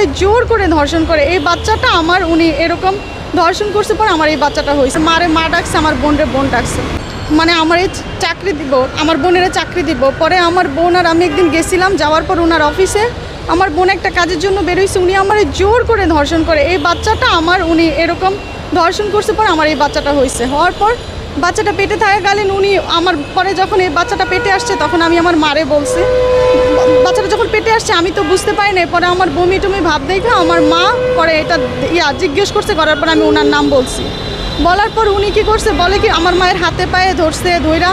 আমার জোর করে ধর্ষণ করে। এই বাচ্চাটা আমার, উনি এরকম ধর্ষণ করছে পরে আমার এই বাচ্চাটা হয়েছে। মারে, মা ডাকছে, আমার বোনরে বোন ডাকছে। মানে আমার এই চাকরি দিব, আমার বোনের চাকরি দিব। পরে আমার বোন আর আমি একদিন গেছিলাম, যাওয়ার পর ওনার অফিসে আমার বোন একটা কাজের জন্য বেরোইছে। উনি আমার জোর করে ধর্ষণ করে। এই বাচ্চাটা আমার, উনি এরকম ধর্ষণ করছে পরে আমার এই বাচ্চাটা হয়েছে। হওয়ার পর বাচ্চাটা পেটে থাকা থাকাকালীন উনি আমার, পরে যখন এই বাচ্চাটা পেটে আসছে, তখন আমি আমার মারে বলছি যখন পেটে আসছে, আমি তো বুঝতে পারি না পরে আমার বমি টমি ভাব দেখে আমার মা পরে এটা ইয়া জিজ্ঞেস করছে, করার পর আমি ওনার নাম বলছি। বলার পর উনি কি করছে, বলে কি আমার মায়ের হাতে পায়ে ধরছে ধৈরা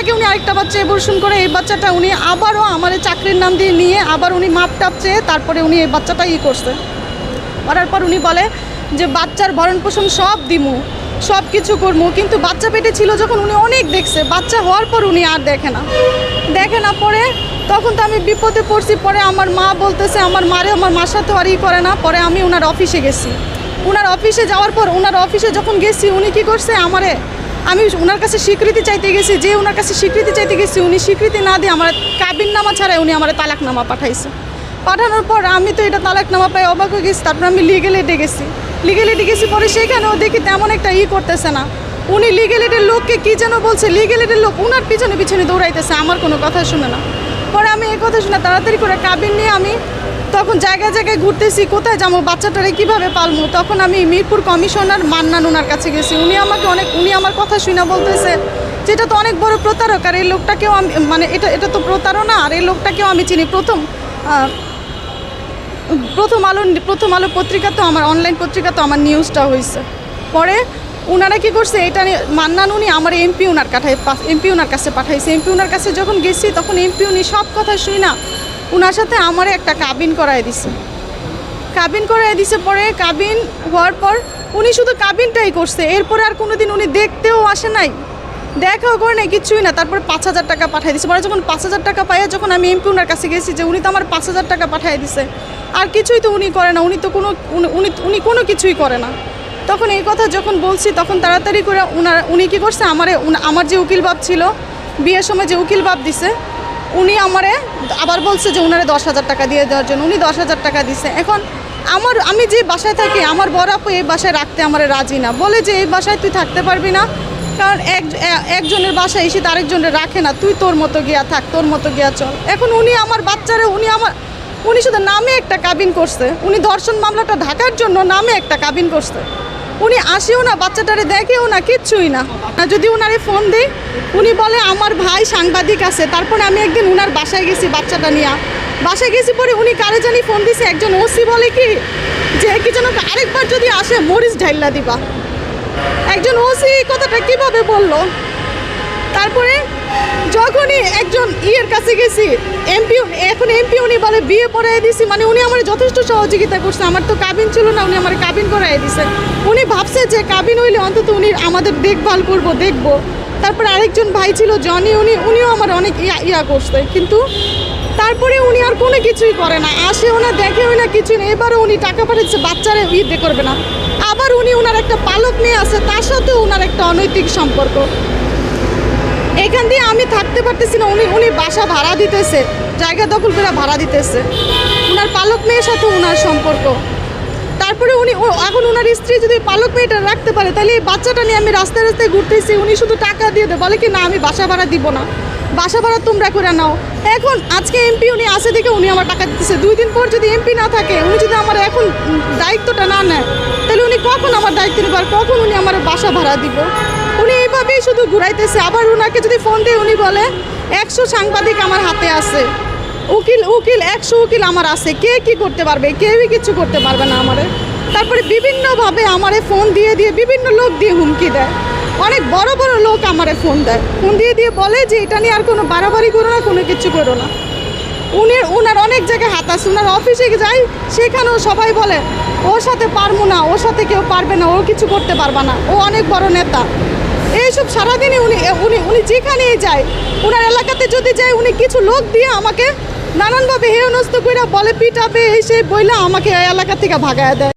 আগে উনি আরেকটা বাচ্চা এবর্ষণ করে, এই বাচ্চাটা উনি আবারও আমার চাকরির নাম দিয়ে নিয়ে আবার উনি মাপ টাপ চেয়ে তারপরে উনি এই বাচ্চাটা ই করছে। করার পর উনি বলে যে, বাচ্চার ভরণ পোষণ সব দিমু, সব কিছু করব কিন্তু বাচ্চা পেটে ছিল যখন উনি অনেক দেখছে, বাচ্চা হওয়ার পর উনি আর দেখে না। দেখে না পরে তখন তো আমি বিপদে পড়ছি, পরে আমার মা বলতেছে, আমার মারে, আমার মার সাথে আর ই করে না। পরে আমি ওনার অফিসে গেছি। ওনার অফিসে যাওয়ার পর ওনার অফিসে যখন গেছি, উনি কি করছে? আমারে, আমি ওনার কাছে স্বীকৃতি চাইতে গেছি, যে ওনার কাছে স্বীকৃতি চাইতে গেছি, উনি স্বীকৃতি না দিয়ে আমার কাবিন নামা ছাড়াই উনি আমার তালাকনামা পাঠাইছে। পাঠানোর পর আমি তো এটা তালাকনামা পাই অবাক হয়ে গেছি, তারপর আমি লিগেল এডে গেছি। লিগেল এডে গেছি পরে সেখানেও দেখি তেমন একটা ই করতেছে না। উনি লিগেল এডের লোককে কী যেন বলছে লিগেল এডের লোক ওনার পিছনে পিছনে দৌড়াইতেছে, আমার কোনো কথা শুনে না। পরে আমি এই কথা শুনে তাড়াতাড়ি করে কাবিন নিয়ে আমি তখন জায়গায় জায়গায় ঘুরতেছি, কোথায় যাব, বাচ্চাটারে কীভাবে পালমু? তখন আমি মিরপুর কমিশনার মান্নান ওনার কাছে গেছি। উনি আমাকে অনেক, উনি আমার কথা শুনে বলতেছে যে এটা তো অনেক বড় প্রতারক, আর এই লোকটাকেও আমি মানে এটা এটা তো প্রতারণা আর এই লোকটাকেও আমি চিনি। প্রথম প্রথম আলো প্রথম আলো পত্রিকা তো আমার অনলাইন পত্রিকা তো আমার নিউজটা হয়েছে পরে ওনারা কি করছে, এটা মান্নান উনি আমার এমপি ওনার কাঠায় এমপি ওনার কাছে পাঠাইছে। এমপি ওনার কাছে যখন গেছি, তখন এমপি উনি সব কথা শুই না ওনার সাথে আমার একটা কাবিন করায় দিছে। কাবিন করায় দিছে পরে, কাবিন হওয়ার পর উনি শুধু কাবিনটাই করছে। এরপরে আর কোনোদিন উনি দেখতেও আসে নাই, দেখাও করে নাই, কিছুই না। তারপর পাঁচ হাজার টাকা পাঠিয়ে দিছে। পরে যখন পাঁচ হাজার টাকা পাইয়া যখন আমি এমপি ওনার কাছে গেছি যে, উনি তো আমার পাঁচ হাজার টাকা পাঠিয়ে দিছে। আর কিছুই তো উনি করে না। উনি তো কোনো উনি উনি কোনো কিছুই করে না। তখন এই কথা যখন বলছি, তখন তাড়াতাড়ি করে উনার উনি কী করছে? আমারে আমার যে উকিল বাপ ছিল, বিয়ের সময় যে উকিল বাপ দিছে, উনি আমারে আবার বলছে যে উনারে দশ হাজার টাকা দিয়ে দেওয়ার জন্য। উনি দশ হাজার টাকা দিছে। এখন আমার আমি যে বাসায় থাকি, আমার বড় আপু এই বাসায় রাখতে আমার রাজি না। বলে যে এই বাসায় তুই থাকতে পারবি না, কারণ এক একজনের বাসায় এসে আরেকজনের রাখে না। তুই তোর মতো গিয়া থাক, তোর মতো গিয়া চল। এখন উনি আমার বাচ্চারে উনি আমার উনি শুধু নামে একটা কাবিন করছে। উনি ধর্ষণ মামলাটা ঢাকার জন্য নামে একটা কাবিন করছে। উনি আসেও না, বাচ্চাটারে দেখেও না, কিচ্ছুই না। যদি ওনারে ফোন দিই, উনি বলে, আমার ভাই সাংবাদিক আছে। তারপরে আমি একদিন উনার বাসায় গেছি বাচ্চাটা নিয়ে। বাসায় গেছি পরে উনি কারে জানি ফোন দিছে, একজন ওসি বলে কি, যে কি যেন আরেকবার যদি আসে, মরিচ ঢাইল্লা দিবা। একজন ওসি কথাটা কীভাবে বলল? তারপরে যখনই একজন ইয়ের কাছে গেছি, এমপি, এখন এমপি উনি বলে, বিয়ে পড়াই দিছি। মানে উনি আমার যথেষ্ট সহযোগিতা করছে। আমার তো কাবিন ছিল না, উনি আমার কাবিন করাই দিছে। উনি ভাবছে যে কাবিন হইলে অন্তত উনি আমাদের দেখভাল করব, দেখব। তারপরে আরেকজন ভাই ছিল, জনি, উনি, উনিও আমার অনেক ইয়া ইয়া করছে। কিন্তু তারপরে উনি আর কোনো কিছুই করে না। আসে আসেও না, দেখেও না, কিছুই না। এবারে উনি টাকা পাঠাচ্ছে বাচ্চারা ইয়ে করবে না। আবার উনি ওনার একটা পালক মেয়ে আছে, তার সাথেও ওনার একটা অনৈতিক সম্পর্ক। এখান দিয়ে আমি থাকতে পারতেছি না। উনি উনি বাসা ভাড়া দিতেছে, জায়গা দখল করে ভাড়া দিতেছে। ওনার পালক মেয়ের সাথে ওনার সম্পর্ক। তারপরে উনি এখন ওনার স্ত্রী যদি পালক মেয়েটা রাখতে পারে, তাহলে এই বাচ্চাটা নিয়ে আমি রাস্তায় রাস্তায় ঘুরতেছি। উনি শুধু টাকা দিয়ে দেয়, বলে কি, না, আমি বাসা ভাড়া দিব না। বাসা ভাড়া তোমরা করে নাও। এখন আজকে এমপি উনি আসে দেখে উনি আমার টাকা দিতেছে। দুই দিন পর যদি এমপি না থাকে, উনি যদি আমার এখন দায়িত্বটা না নেয়, তাহলে উনি কখন আমার দায়িত্ব নেবে আর কখন উনি আমার বাসা ভাড়া দিব? এইভাবেই শুধু ঘুরাইতেছে। আবার ওনাকে যদি ফোন দিয়ে, উনি বলে, একশো সাংবাদিক আমার হাতে আছে। উকিল উকিল, একশো উকিল আমার আছে। কে কি করতে পারবে? কেউই কিছু করতে পারবে না আমারে। তারপরে বিভিন্নভাবে আমারে ফোন দিয়ে দিয়ে বিভিন্ন লোক দিয়ে হুমকি দেয়। অনেক বড় বড় লোক আমারে ফোন দেয়। ফোন দিয়ে দিয়ে বলে যে, এটা নিয়ে আর কোনো বাড়াবাড়ি করো না, কোনো কিছু করো না। উনি ওনার অনেক জায়গায় হাত আছে। ওনার অফিসে যাই, সেখানেও সবাই বলে, ওর সাথে পারব না, ওর সাথে কেউ পারবে না, ও কিছু করতে পারবে না। ও অনেক বড় নেতা। এইসব সারাদিনই উনি উনি উনি যেখানেই যায় ওনার এলাকাতে যদি যায়, উনি কিছু লোক দিয়ে আমাকে নানানভাবে হেয়নস্ত করে বলে, পিটাবে, এই সেই বইলা আমাকে এলাকা থেকে ভাগায় দেয়।